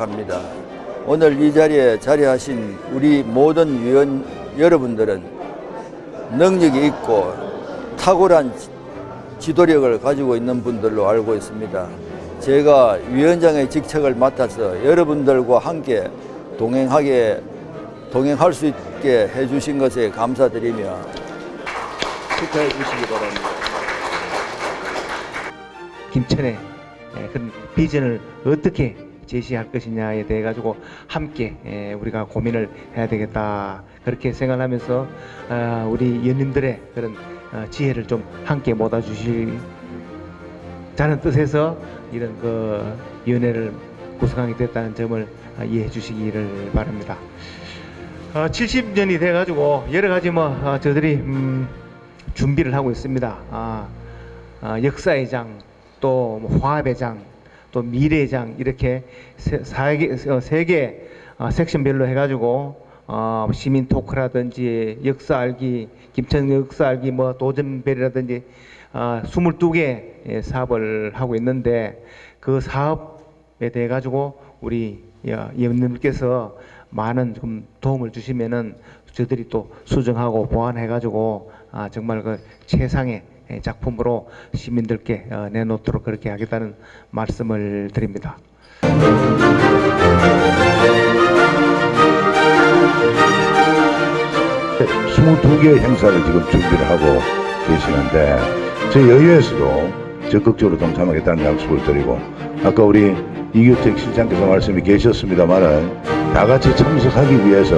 생각합니다. 오늘 이 자리에 자리하신 우리 모든 위원 여러분들은 능력이 있고 탁월한 지- 지도력을 가지고 있는 분들로 알고 있습니다. 제가 위원장의 직책을 맡아서 여러분들과 함께 동행하게 동행할 수 있게 해주신 것에 감사드리며 축하해 주시기 바랍니다. 김천의 예, 그런 비전을 어떻게 제시할 것이냐에 대해 가지고 함께 예, 우리가 고민을 해야 되겠다 그렇게 생각하면서 아, 우리 연인들의 그런 어, 지혜를 좀 함께 모아 주시자는 뜻에서 이런 그 위원회를 구성하게 됐다는 점을 아, 이해해 주시기를 바랍니다. 어, 70년이 돼 가지고 여러 가지 뭐 어, 저들이 음, 준비를 하고 있습니다. 아, 아, 역사의 장, 또뭐 화합의 장, 또 미래의 장 이렇게 세, 사개, 어, 세개 어, 섹션별로 해가지고 어, 시민 토크라든지 역사 알기, 김천 역사 알기, 뭐 도전별이라든지 어, 22개 사업을 하고 있는데 그 사업에 대해 가지고 우리 어, 위원님께서 많은 좀 도움을 주시면은 저들이 또 수정하고 보완해 가지고 아, 정말 그 최상의 예, 작품으로 시민들께 어, 내놓도록 그렇게 하겠다는 말씀을 드립니다. 22개 행사를 지금 준비를 하고 계시는데 저희 여의회에서도 적극적으로 동참하겠다는 약속을 드리고 아까 우리 이규택 실장께서 말씀이 계셨습니다만은 다 같이 참석하기 위해서